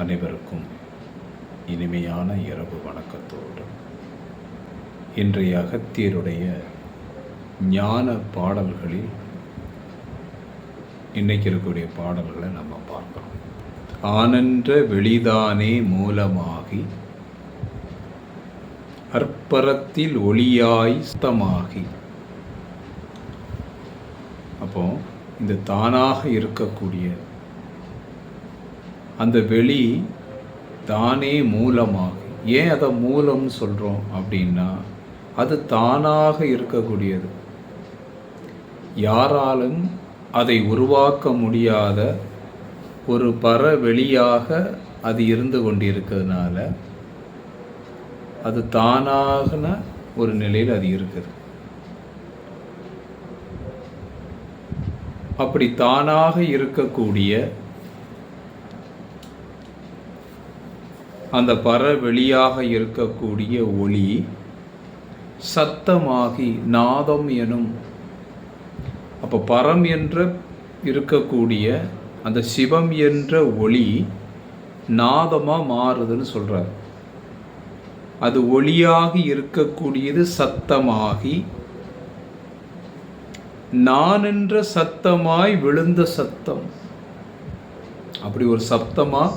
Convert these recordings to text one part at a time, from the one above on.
அனைவருக்கும் இனிமையான இரவு வணக்கத்தோடு இன்றைய அகத்தியருடைய ஞான பாடல்களில் இன்னைக்கு இருக்கக்கூடிய பாடல்களை நம்ம பார்க்கிறோம். ஆனன்ற வெளிதானே மூலமாகி அற்பரத்தில் ஒளியாய் சுத்தமாகி. அப்போ இந்த தானாக இருக்கக்கூடிய அந்த வெளி தானே மூலமாக ஏன் அதை மூலம்னு சொல்கிறோம் அப்படின்னா அது தானாக இருக்கக்கூடியது. யாராலும் அதை உருவாக்க முடியாத ஒரு பற வெளியாக அது இருந்து கொண்டிருக்கிறதுனால அது தானாகன ஒரு நிலையில் அது இருக்குது. அப்படி தானாக இருக்கக்கூடிய அந்த பரவெளியாக இருக்கக்கூடிய ஒளி சத்தமாகி நாதம் எனும் அப்போ பரம் என்ற இருக்கக்கூடிய அந்த சிவம் என்ற ஒளி நாதமாக மாறுதுன்னு சொல்கிறார் அது ஒளியாக இருக்கக்கூடியது சத்தமாகி நான் என்ற சத்தமாய் விழுந்த சத்தம். அப்படி ஒரு சப்தமாக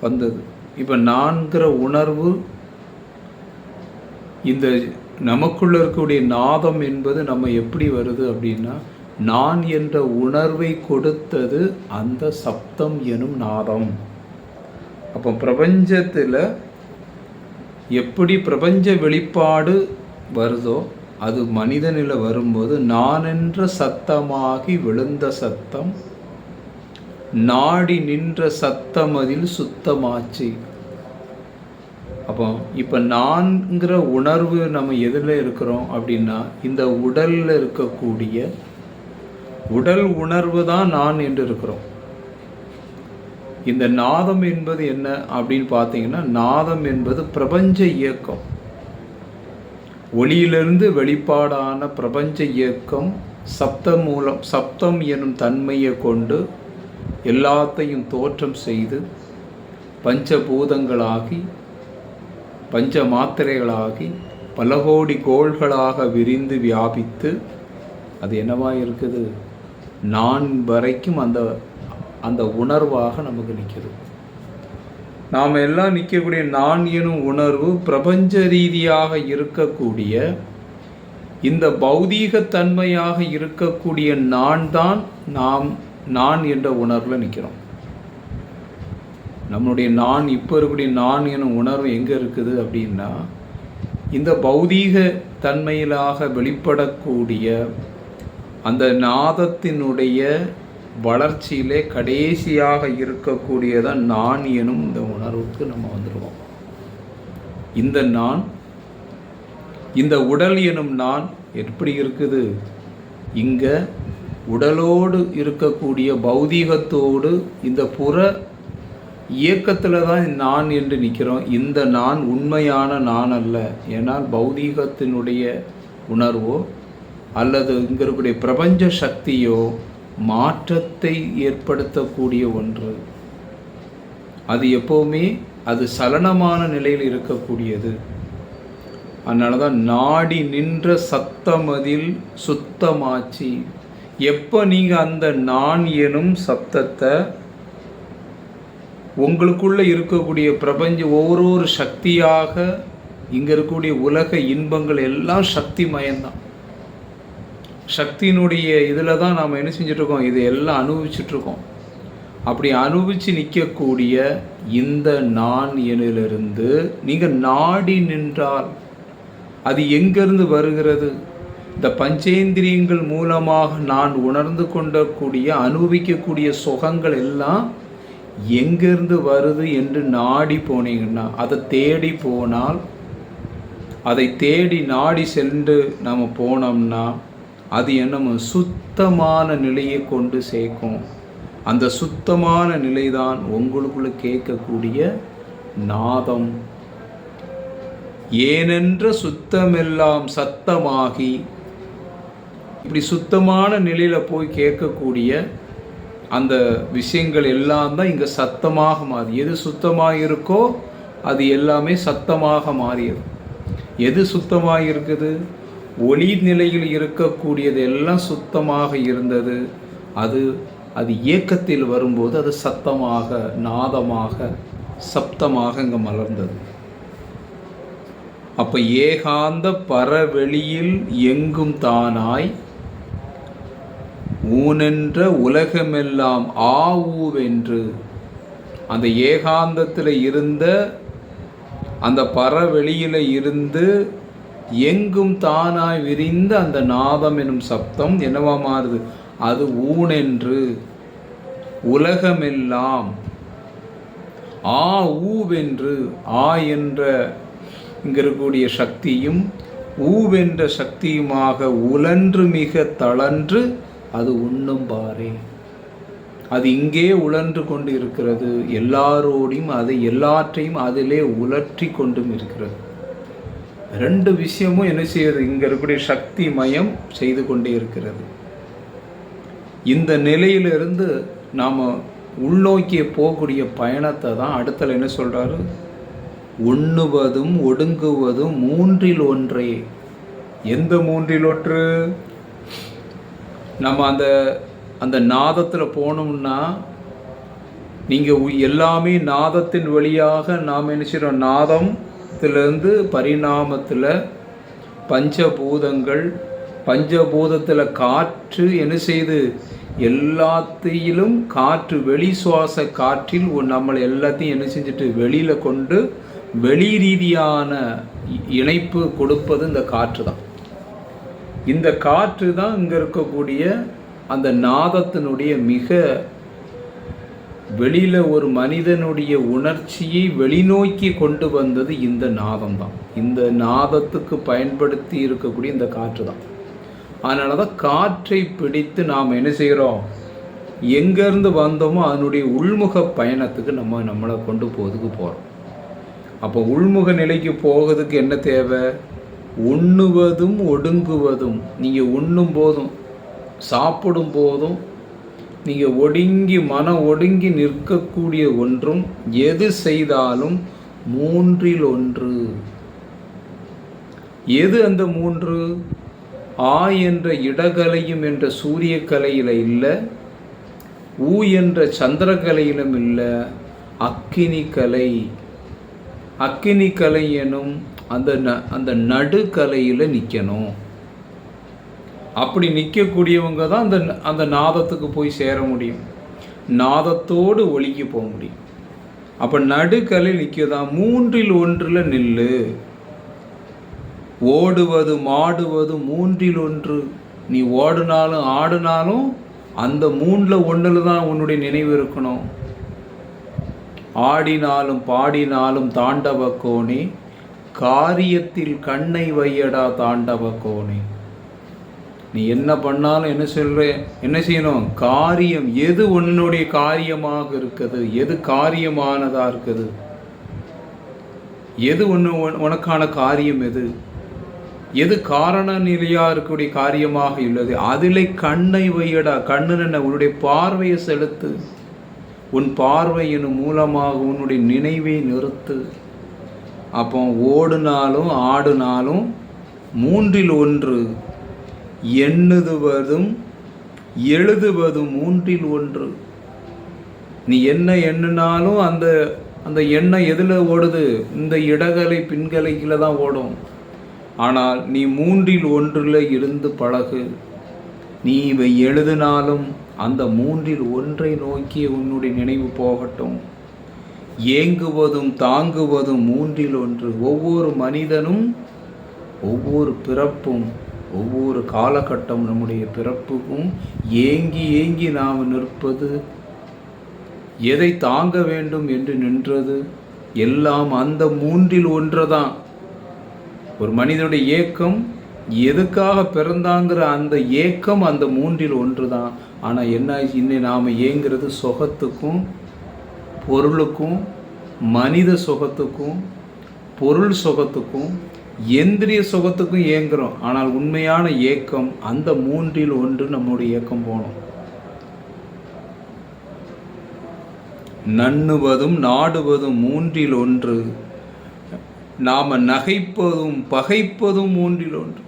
வந்தது. இப்போ நான்கிற உணர்வு இந்த நமக்குள்ள இருக்கக்கூடிய நாதம் என்பது நம்ம எப்படி வருது அப்படின்னா நான் என்ற உணர்வை கொடுத்தது அந்த சப்தம் எனும் நாதம். அப்போ பிரபஞ்சத்தில் எப்படி பிரபஞ்ச வெளிப்பாடு வருதோ அது மனிதனில் வரும்போது நான் என்ற சத்தமாகி விழுந்த சத்தம் நாடி நின்ற சத்தம் அதில் சுத்தமாச்சு. அப்போ இப்போ நான்கிற உணர்வு நம்ம எதில் இருக்கிறோம் அப்படின்னா இந்த உடலில் இருக்கக்கூடிய உடல் உணர்வு தான் நான் என்று இருக்கிறோம். இந்த நாதம் என்பது என்ன அப்படின்னு பார்த்தீங்கன்னா நாதம் என்பது பிரபஞ்ச இயக்கம். ஒளியிலிருந்து வெளிப்பாடான பிரபஞ்ச இயக்கம் சப்தம் மூலம் சப்தம் எனும் தன்மையை கொண்டு எல்லாத்தையும் தோற்றம் செய்து பஞ்சபூதங்களாகி பஞ்ச மாத்திரைகளாகி பல கோடி கோள்களாக விரிந்து வியாபித்து அது என்னவா இருக்குது நான் வரைக்கும் அந்த அந்த உணர்வாக நமக்கு நிற்கிறது நாம் எல்லாம் நிற்கக்கூடிய நான் எனும் உணர்வு பிரபஞ்ச ரீதியாக இருக்கக்கூடிய இந்த பௌதீகத்தன்மையாக இருக்கக்கூடிய நான் தான் நாம் நான் என்ற உணர்வில் நிற்கிறோம். நம்மளுடைய நான் இப்போ இருக்கக்கூடிய நான் எனும் உணர்வு எங்கே இருக்குது அப்படின்னா இந்த பௌதீக தன்மையிலாக வெளிப்படக்கூடிய அந்த நாதத்தினுடைய வளர்ச்சியிலே கடைசியாக இருக்கக்கூடியதான் நான் எனும் இந்த உணர்வுக்கு நம்ம வந்துடுவோம் இந்த நான் இந்த உடல் எனும் நான் எப்படி இருக்குது? இங்கே உடலோடு இருக்கக்கூடிய பௌதீகத்தோடு இந்த புற இயக்கத்தில் தான் நான் என்று நிற்கிறோம். இந்த நான் உண்மையான நான் அல்ல. ஏன்னால் பௌதீகத்தினுடைய உணர்வோ அல்லது இங்கே இருக்கக்கூடிய பிரபஞ்ச சக்தியோ மாற்றத்தை ஏற்படுத்தக்கூடிய ஒன்று. அது எப்போவுமே அது சலனமான நிலையில் இருக்கக்கூடியது. அதனால தான் நாடி நின்ற சத்தமதில் சுத்தமாச்சு. எப்போ நீங்கள் அந்த நான் எனும் சப்தத்தை உங்களுக்குள்ளே இருக்கக்கூடிய பிரபஞ்ச ஒவ்வொரு சக்தியாக இங்கே இருக்கக்கூடிய உலக இன்பங்கள் எல்லாம் சக்தி மயம்தான் சக்தியினுடைய இதில் தான் நாம் என்ன செஞ்சிட்ருக்கோம் இது எல்லாம் அனுபவிச்சிட்ருக்கோம் அப்படி அனுபவித்து நிற்கக்கூடிய இந்த நான் எனிலிருந்து நீங்கள் நாடி நின்றால் அது எங்கேருந்து வருகிறது? இந்த பஞ்சேந்திரியங்கள் மூலமாக நான் உணர்ந்து கொண்டக்கூடிய அனுபவிக்கக்கூடிய சுகங்கள் எல்லாம் எங்கேருந்து வருது என்று நாடி போனீங்கன்னா அதை தேடி போனால் அதை தேடி நாடி சென்று நம்ம போனோம்னா அது என்னமோ சுத்தமான நிலையை கொண்டு சேர்க்கும். அந்த சுத்தமான நிலைதான் உங்களுக்குள்ள கேட்கக்கூடிய நாதம். ஏனென்ற சுத்தமெல்லாம் சத்தமாகி இப்படி சுத்தமான நிலையில் போய் கேட்கக்கூடிய அந்த விஷயங்கள் எல்லாம் தான் இங்கே சத்தமாக மாறி. எது சுத்தமாக இருக்கோ அது எல்லாமே சத்தமாக மாறியது. எது சுத்தமாக இருக்குது ஒளி நிலையில் இருக்கக்கூடியது எல்லாம் சுத்தமாக இருந்தது. அது அது இயக்கத்தில் வரும்போது அது சத்தமாக நாதமாக சப்தமாக இங்கே மலர்ந்தது. அப்போ ஏகாந்த பரவெளியில் எங்கும் தானாய் ஊனென்ற உலகமெல்லாம் ஆ ஊவென்று அந்த ஏகாந்தத்தில் இருந்த அந்த பறவெளியில் இருந்து எங்கும் தானாய் விரிந்த அந்த நாதம் எனும் சப்தம் என்னவா மாறுது? அது ஊனென்று. உலகமெல்லாம் ஆ ஊவென்று ஆ என்ற இங்கிருக்கக்கூடிய சக்தியும் ஊவென்ற சக்தியுமாக உலன்று மிக தளன்று அது உண்ணும் பாரே. அது இங்கே உழன்று கொண்டு இருக்கிறது எல்லாரோடையும் அது எல்லாற்றையும் அதிலே உலற்றி கொண்டும் இருக்கிறது. ரெண்டு விஷயமும் என்ன செய்யுது? இங்கே இருக்கக்கூடிய சக்தி மயம் செய்து கொண்டே இருக்கிறது. இந்த நிலையிலிருந்து நாம் உள்நோக்கிய போகக்கூடிய பயணத்தை தான் அடுத்தல என்ன சொல்கிறாரு உண்ணுவதும் ஒடுங்குவதும் மூன்றில் ஒன்றே. எந்த மூன்றில் ஒன்று? நம்ம அந்த அந்த நாதத்தில் போனோம்னா நீங்கள் எல்லாமே நாதத்தின் வழியாக நாம் என்ன செய்கிறோம் நாதத்திலிருந்து பரிணாமத்தில் பஞ்சபூதங்கள் பஞ்சபூதத்தில் காற்று என்ன செய்து? எல்லாத்தையிலும் காற்று வெளி சுவாச காற்றில் நம்மளை எல்லாத்தையும் என்ன செஞ்சுட்டு வெளியில் கொண்டு வெளி ரீதியான இணைப்பு கொடுப்பது இந்த காற்று தான் இந்த காற்று தான் இங்கே இருக்கக்கூடிய அந்த நாதத்தினுடைய மிக வெளியில் ஒரு மனிதனுடைய உணர்ச்சியை வெளிநோக்கி கொண்டு வந்தது இந்த நாதம் தான். இந்த நாதத்துக்கு பயன்படுத்தி இருக்கக்கூடிய இந்த காற்று தான். அதனால தான் காற்றை பிடித்து நாம் என்ன செய்கிறோம் எங்கேருந்து வந்தோமோ அதனுடைய உள்முக பயணத்துக்கு நம்ம நம்மளை கொண்டு போகிறதுக்கு போகிறோம் அப்போ உள்முக நிலைக்கு போகிறதுக்கு என்ன தேவை? உண்ணுவதும் ஒடுங்குவதும் நீங்கள் உண்ணும் போதும் சாப்பிடும் போதும் நீங்கள் ஒடுங்கி மன ஒடுங்கி நிற்கக்கூடிய ஒன்றும் எது செய்தாலும் மூன்றில் ஒன்று. எது அந்த மூன்று? ஆ என்ற இடகலையும் என்ற சூரிய கலையில் இல்லை ஊ என்ற சந்திரகலையிலும் இல்லை அக்கினி கலை. அக்கினி கலை எனும் அந்த ந அந்த நடுக்கலையில் நிற்கணும் அப்படி நிற்கக்கூடியவங்க தான் அந்த அந்த நாதத்துக்கு போய் சேர முடியும். நாதத்தோடு ஒழுகி போக முடியும். அப்போ நடுக்கலை நிற்கதான் மூன்றில் ஒன்றில் நில்லு. ஓடுவது மாடுவது மூன்றில் ஒன்று. நீ ஓடினாலும் ஆடினாலும் அந்த மூணில் ஒன்றில் தான் உன்னுடைய நினைவு இருக்கணும். ஆடினாலும் பாடினாலும் தாண்டவ கோணி. காரியத்தில் கண்ணை வையடா தாண்டவ கோணே. நீ என்ன பண்ணாலும் என்ன சொல்ற என்ன செய்யணும்? காரியம் எது உன்னுடைய காரியமாக இருக்குது? எது காரியமானதாக இருக்குது? எது ஒன்று உனக்கான காரியம் எது? எது காரண நிலையாக இருக்கக்கூடிய காரியமாக உள்ளது? அதில் கண்ணை வையடா. கண்ணு என்ன? உன்னுடைய பார்வையை செலுத்து. உன் பார்வையின் மூலமாக உன்னுடைய நினைவை நிறுத்து. அப்போ ஓடுனாலும் ஆடுனாலும் மூன்றில் ஒன்று எண்ணுதுவதும் எழுதுவதும் மூன்றில் ஒன்று. நீ என்ன எண்ணினாலும் அந்த அந்த எண்ணெய் எதில் ஓடுது? இந்த இடகலை பின்கலைக்கில் தான் ஓடும். ஆனால் நீ மூன்றில் ஒன்றில் இருந்து பழகு. நீ இவை எழுதினாலும் அந்த மூன்றில் ஒன்றை நோக்கி உன்னுடைய நினைவு போகட்டும். ஏங்குவதும் தாங்குவதும் மூன்றில் ஒன்று. ஒவ்வொரு மனிதனும் ஒவ்வொரு பிறப்பும் ஒவ்வொரு காலகட்டம் நம்முடைய பிறப்புக்கும் ஏங்கி ஏங்கி நாம் நிற்பது. எதை தாங்க வேண்டும் என்று நின்றது? எல்லாம் அந்த மூன்றில் ஒன்று தான் ஒரு மனிதனுடைய ஏக்கம் எதுக்காக பிறந்தாங்கிற அந்த ஏக்கம் அந்த மூன்றில் ஒன்று தான் ஆனால் என்ன இன்னை நாம் ஏங்கிறது சுகத்துக்கும் பொருளுக்கும் மனித சுகத்துக்கும் பொருள் சுகத்துக்கும் எந்திரிய சுகத்துக்கும் ஏங்குறோம் ஆனால் உண்மையான ஏக்கம் அந்த மூன்றில் ஒன்று நம்முடைய இயக்கம் போகணும் நண்ணுவதும் நாடுவதும் மூன்றில் ஒன்று. நாம் நகைப்பதும் பகைப்பதும் மூன்றில் ஒன்று.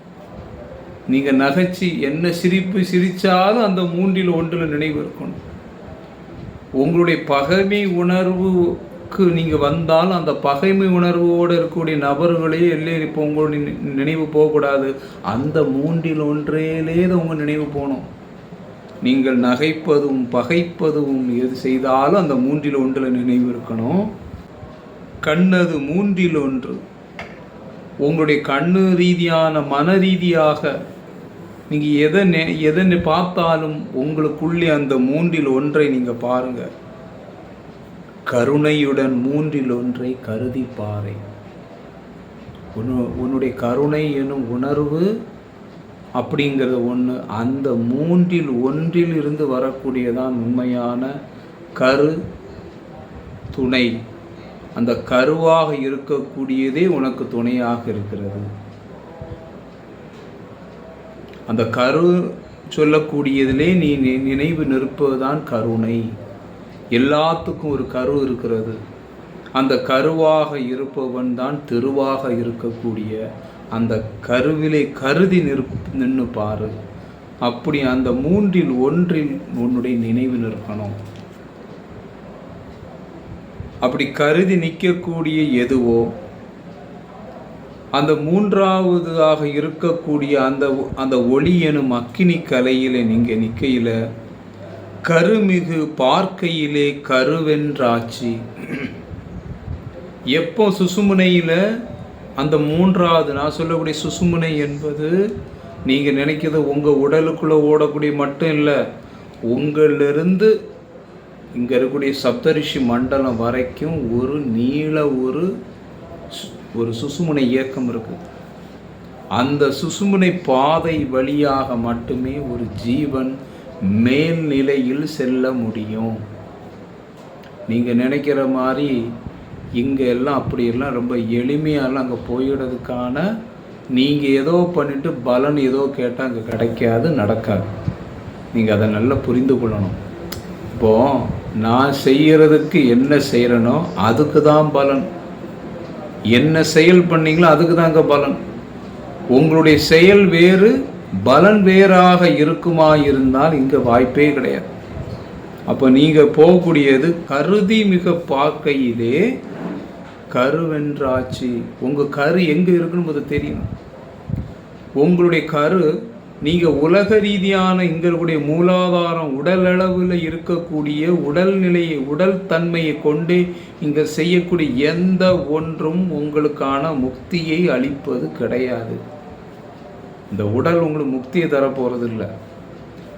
நீங்கள் நகைச்சி என்ன சிரிப்பு சிரித்தாலும் அந்த மூன்றில் ஒன்றில் நினைவு இருக்கணும். உங்களுடைய பகைமை உணர்வுக்கு நீங்கள் வந்தால் அந்த பகைமை உணர்வோடு இருக்கக்கூடிய நபர்களே எல்லே இப்போ உங்களுடைய நினைவு போகக்கூடாது. அந்த மூன்றில் ஒன்றேலே தான் உங்கள் நினைவு போகணும். நீங்கள் நகைப்பதும் பகைப்பதும் எது செய்தாலும் அந்த மூன்றில் ஒன்றில் நினைவு இருக்கணும். கண்ணது மூன்றில் ஒன்று. உங்களுடைய கண்ணு ரீதியான மன ரீதியாக நீங்கள் எதை நெ எதை பார்த்தாலும் உங்களுக்குள்ளே அந்த மூன்றில் ஒன்றை நீங்கள் பாருங்கள் கருணையுடன் மூன்றில் ஒன்றை கருதி பாறை உன்னுடைய கருணை எனும் உணர்வு அப்படிங்கிறது ஒன்று அந்த மூன்றில் ஒன்றில் இருந்து வரக்கூடியதான் உண்மையான கரு துணை. அந்த கருவாக இருக்கக்கூடியதே உனக்கு துணையாக இருக்கிறது. அந்த கரு சொல்லக்கூடியதிலே நீ நினைவு நிற்பதுதான் கருணை. எல்லாத்துக்கும் ஒரு கரு இருக்கிறது. அந்த கருவாக இருப்பவன் தான் தெருவாக இருக்கக்கூடிய அந்த கருவிலை கருதி நிற் நின்று பாரு. அப்படி அந்த மூன்றில் ஒன்றில் உன்னுடைய நினைவு நிற்கணும். அப்படி கருதி நிற்கக்கூடிய எதுவோ அந்த மூன்றாவதாக இருக்கக்கூடிய அந்த அந்த ஒளி எனும் அக்கினி கலையில் நீங்கள் நிற்கையில் கருமிகு பார்க்கையிலே கருவென்றாச்சு. எப்போ சுசுமுனையில் அந்த மூன்றாவது நான் சொல்லக்கூடிய சுசுமுனை என்பது நீங்கள் நினைக்கிறது உங்கள் உடலுக்குள்ளே ஓடக்கூடிய மட்டும் இல்லை உங்களிலிருந்து இங்கே இருக்கக்கூடிய சப்தரிஷி மண்டலம் வரைக்கும் ஒரு நீள ஒரு ஒரு சுசுமுனை இயக்கம் இருக்குது அந்த சுசுமுனை பாதை வழியாக மட்டுமே ஒரு ஜீவன் மேல்நிலையில் செல்ல முடியும். நீங்கள் நினைக்கிற மாதிரி இங்கே எல்லாம் அப்படியெல்லாம் ரொம்ப எளிமையாலாம் அங்கே போயிடுறதுக்கான நீங்கள் ஏதோ பண்ணிவிட்டு பலன் ஏதோ கேட்டால் அங்கே கிடைக்காது நடக்காது. நீங்கள் அதை நல்லா புரிந்து கொள்ளணும். இப்போது நான் செய்கிறதுக்கு என்ன செய்கிறனோ அதுக்கு தான் பலன். என்ன செயல் பண்ணீங்களோ அதுக்கு தாங்க பலன். உங்களுடைய செயல் வேறு பலன் வேறாக இருக்குமா இருந்தால் இங்கே வாய்ப்பே கிடையாது. அப்போ நீங்கள் போகக்கூடியது கருதி மிக பார்க்கையிலே கருவென்றாச்சு. உங்கள் கரு எங்கே இருக்குன்னு தெரியும் உங்களுடைய கரு நீங்கள் உலக ரீதியான எங்களுடைய மூலாதாரம் உடல் அளவில் இருக்கக்கூடிய உடல்நிலையை உடல் தன்மையை கொண்டு இங்கே செய்யக்கூடிய எந்த ஒன்றும் உங்களுக்கான முக்தியை அளிப்பது கிடையாது. இந்த உடல் உங்களுக்கு முக்தியை தரப்போகிறது இல்லை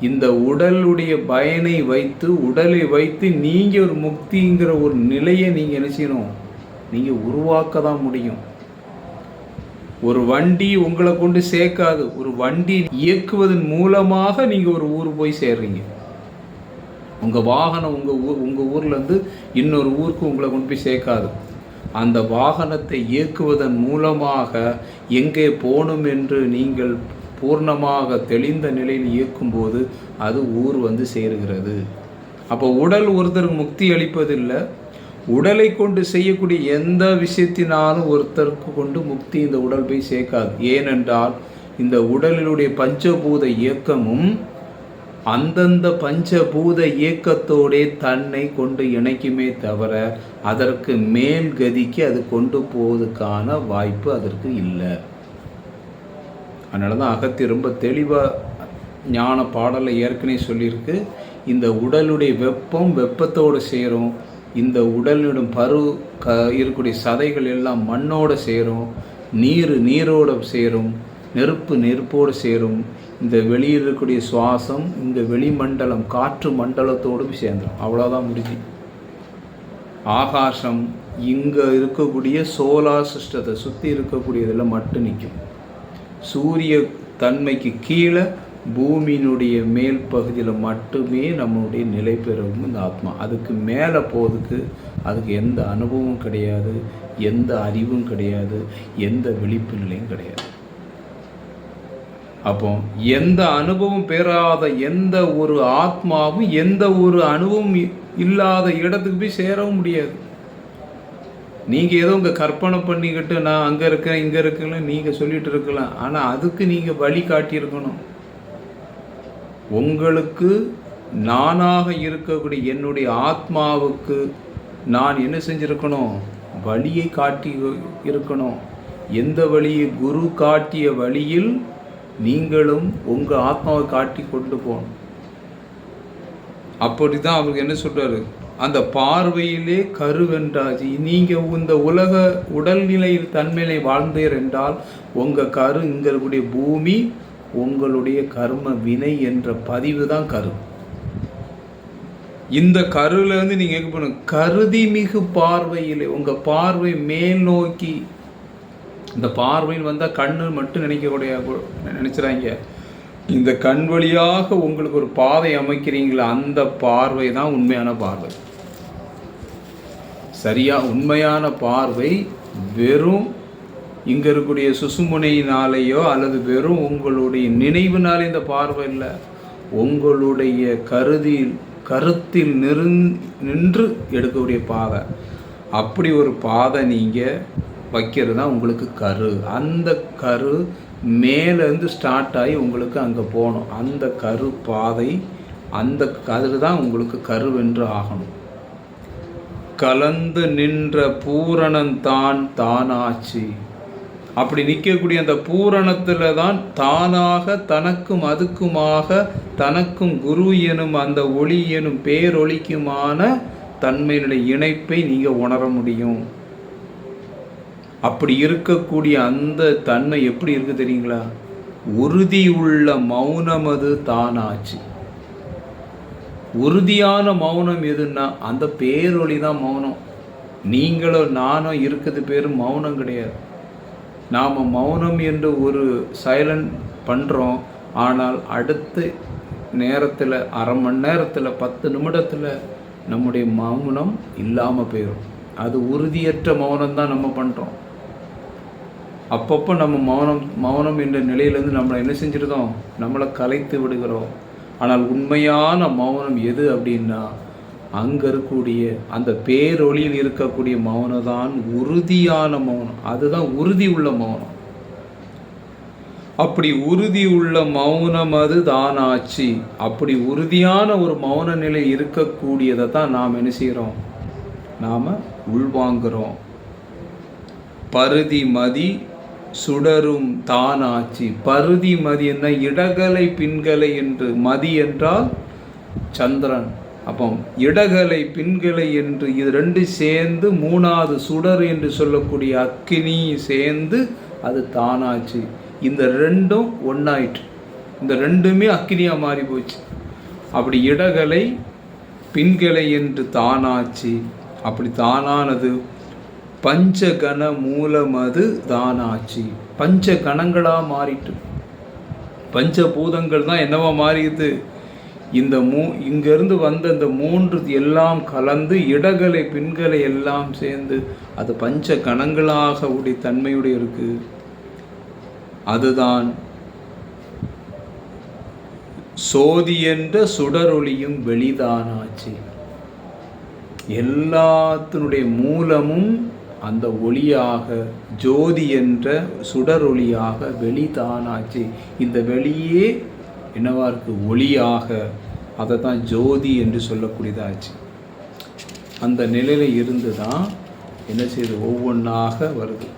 இந்த உடலுடைய பயனை வைத்து உடலை வைத்து நீங்கள் ஒரு முக்திங்கிற ஒரு நிலையை நீங்கள் நினைச்சிடும் நீங்கள் உருவாக்க தான் முடியும். ஒரு வண்டி உங்களை கொண்டு சேர்க்காது. ஒரு வண்டி இயக்குவதன் மூலமாக நீங்கள் ஒரு ஊர் போய் சேர்றீங்க. உங்கள் வாகனம் உங்கள் ஊர் உங்கள் ஊர்லேருந்து இன்னொரு ஊருக்கு உங்களை கொண்டு போய் சேர்க்காது. அந்த வாகனத்தை இயக்குவதன் மூலமாக எங்கே போகணும் என்று நீங்கள் பூர்ணமாக தெளிந்த நிலையில் இயக்கும்போது அது ஊர் வந்து சேருகிறது. அப்போ உடல் ஒருத்தருக்கு முக்தி அளிப்பதில்லை. உடலை கொண்டு செய்யக்கூடிய எந்த விஷயத்தினாலும் ஒருத்தருக்கு கொண்டு முக்தி இந்த உடல் போய் சேர்க்காது. ஏனென்றால் இந்த உடலினுடைய பஞ்சபூத இயக்கமும் அந்தந்த பஞ்சபூத இயக்கத்தோடே தன்னை கொண்டு இணைக்குமே தவிர அதற்கு மேல் கதிக்கு அது கொண்டு போவதுக்கான வாய்ப்பு அதற்கு இல்லை. அதனால தான் அகத்தி ரொம்ப தெளிவாக ஞான பாடலை ஏற்கனவே சொல்லியிருக்கு. இந்த உடலுடைய வெப்பம் வெப்பத்தோடு சேரும். இந்த உடலிடம் பரு க இருக்கக்கூடிய சதைகள் எல்லாம் மண்ணோடு சேரும் நீர் நீரோடு சேரும் நெருப்பு நெருப்போடு சேரும். இந்த வெளியில் இருக்கக்கூடிய சுவாசம் இந்த வெளிமண்டலம் காற்று மண்டலத்தோடும் சேர்ந்துடும் அவ்வளோதான் முடிஞ்சு. ஆகாசம் இங்கே இருக்கக்கூடிய சோலார் சிஸ்டத்தை சுற்றி இருக்கக்கூடியதில் மட்டும் நிற்கும் சூரிய தன்மைக்கு கீழே பூமியினுடைய மேல் பகுதியில் மட்டுமே நம்மளுடைய நிலை பெறும் இந்த ஆத்மா. அதுக்கு மேலே போகிறதுக்கு அதுக்கு எந்த அனுபவமும் கிடையாது எந்த அறிவும் கிடையாது எந்த விழிப்பு நிலையும் கிடையாது. அப்போ எந்த அனுபவம் பெறாத எந்த ஒரு ஆத்மாவும் எந்த ஒரு அனுபவம் இல்லாத இடத்துக்கு போய் சேரவும் முடியாது. நீங்கள் ஏதோ உங்கள் கற்பனை பண்ணிக்கிட்டு நான் அங்கே இருக்கேன் இங்கே இருக்கேன்னு நீங்கள் சொல்லிட்டு இருக்கலாம். ஆனால் அதுக்கு நீங்கள் வழி காட்டியிருக்கணும். உங்களுக்கு நானாக இருக்கக்கூடிய என்னுடைய ஆத்மாவுக்கு நான் என்ன செஞ்சுருக்கணும்? வழியை காட்டி இருக்கணும். எந்த வழியை குரு காட்டிய வழியில் நீங்களும் உங்கள் ஆத்மாவை காட்டி கொண்டு போகணும். அப்படி தான் அவருக்கு என்ன சொல்கிறாரு அந்த பார்வையிலே கருவென்றாச்சு நீங்கள் இந்த உலக உடல்நிலையில் தன்மையிலே வாழ்ந்தீர் என்றால் உங்கள் கரு எங்களுடைய இருக்கக்கூடிய பூமி உங்களுடைய கர்ம வினை என்ற பதிவு தான் கரு. இந்த கருல இருந்து எங்கே எங்க போகணும்? கருதி மிகு பார்வையிலே உங்கள் பார்வை மேல் நோக்கி. இந்த பார்வையில் வந்தால் கண்ணு மட்டும் நினைக்கக்கூடிய நினச்சிடாங்க இந்த கண் வழியாக உங்களுக்கு ஒரு பாதை அமைக்கிறீங்களா அந்த பார்வை தான் உண்மையான பார்வை. சரியா? உண்மையான பார்வை வெறும் இங்கே இருக்கக்கூடிய சுசுமுனையினாலேயோ அல்லது வெறும் உங்களுடைய நினைவுனாலே இந்த பார்வை இல்லை. உங்களுடைய கருதியில் கருத்தில் நிறு நின்று எடுக்கக்கூடிய பாதை. அப்படி ஒரு பாதை நீங்கள் வைக்கிறது தான் உங்களுக்கு கரு. அந்த கரு மேலேருந்து ஸ்டார்ட் ஆகி உங்களுக்கு அங்கே போகணும். அந்த கரு பாதை அந்த கரு தான் உங்களுக்கு கருவென்று ஆகணும். கலந்து நின்ற பூரணந்தான் தானாச்சு. அப்படி நிற்கக்கூடிய அந்த பூரணத்தில் தான் தானாக தனக்கும் அதுக்குமாக தனக்கும் குரு எனும் அந்த ஒளி எனும் பேரொளிக்குமான தன்மையினுடைய இணைப்பை நீங்கள் உணர முடியும். அப்படி இருக்கக்கூடிய அந்த தன்மை எப்படி இருக்கு தெரியுங்களா? உறுதி உள்ள மௌனம் அது தானாச்சு. உறுதியான மௌனம் எதுன்னா அந்த பேரொளி தான் மௌனம். நீங்களும் நானும் இருக்கிறது பேர் மௌனம் கிடையாது. நாம் மௌனம் என்று ஒரு சைலண்ட் பண்ணுறோம் ஆனால் அடுத்த நேரத்தில் அரை மணி நேரத்தில் பத்து நிமிடத்தில் நம்முடைய மௌனம் இல்லாமல் போயிடும் அது உறுதியற்ற மௌனம் தான் நம்ம பண்ணுறோம் அப்பப்போ நம்ம மௌனம் மௌனம் என்ற நிலையிலேருந்து நம்மளை என்ன செஞ்சிருக்கோம் நம்மளை கலைத்து விடுகிறோம். ஆனால் உண்மையான மௌனம் எது அப்படின்னா அங்கே இருக்கக்கூடிய அந்த பேரொளியில் இருக்கக்கூடிய மௌனம் தான் உறுதியான மௌனம். அதுதான் உறுதி உள்ள மௌனம். அப்படி உறுதி உள்ள மௌனம் அது தானாச்சு. அப்படி உறுதியான ஒரு மௌன நிலை இருக்கக்கூடியதை தான் நாம் என்ன செய்கிறோம்? நாம் உள்வாங்குகிறோம். பருதி மதி சுடரும் தானாச்சு. பருதி மதி என்ன? இடகலை பின்கலை என்று. மதி என்றால் சந்திரன். அப்போ இடகலை பின்கலை என்று இது ரெண்டு சேர்ந்து மூணாவது சுடர் என்று சொல்லக்கூடிய அக்கினி சேர்ந்து அது தானாச்சு. இந்த ரெண்டும் ஒன்றாயிற்று இந்த ரெண்டுமே அக்கினியாக மாறி போச்சு. அப்படி இடகலை பின்கலை என்று தானாச்சு. அப்படி தானானது பஞ்சகண மூலம் அது தானாச்சு. பஞ்ச கணங்களாக மாறிட்டு. பஞ்சபூதங்கள் தான் என்னவா மாறியது இந்த மூ இங்கேருந்து வந்த இந்த மூன்று எல்லாம் கலந்து இடகலை பின்களை எல்லாம் சேர்ந்து அது பஞ்ச கணங்களாக உடைய தன்மையுடைய இருக்கு. அதுதான் சோதி என்ற சுடரொளியும் வெளிதானாச்சு. எல்லாத்தினுடைய மூலமும் அந்த ஒளியாக ஜோதி என்ற சுடரொளியாக வெளிதானாச்சு. இந்த வெளியே என்னவா இருக்கு? ஒளியாக. அதை தான் ஜோதி என்று சொல்லக்கூடியதாச்சு. அந்த நிலையில் இருந்து தான் என்ன செய்யுது ஒவ்வொன்றாக வருது.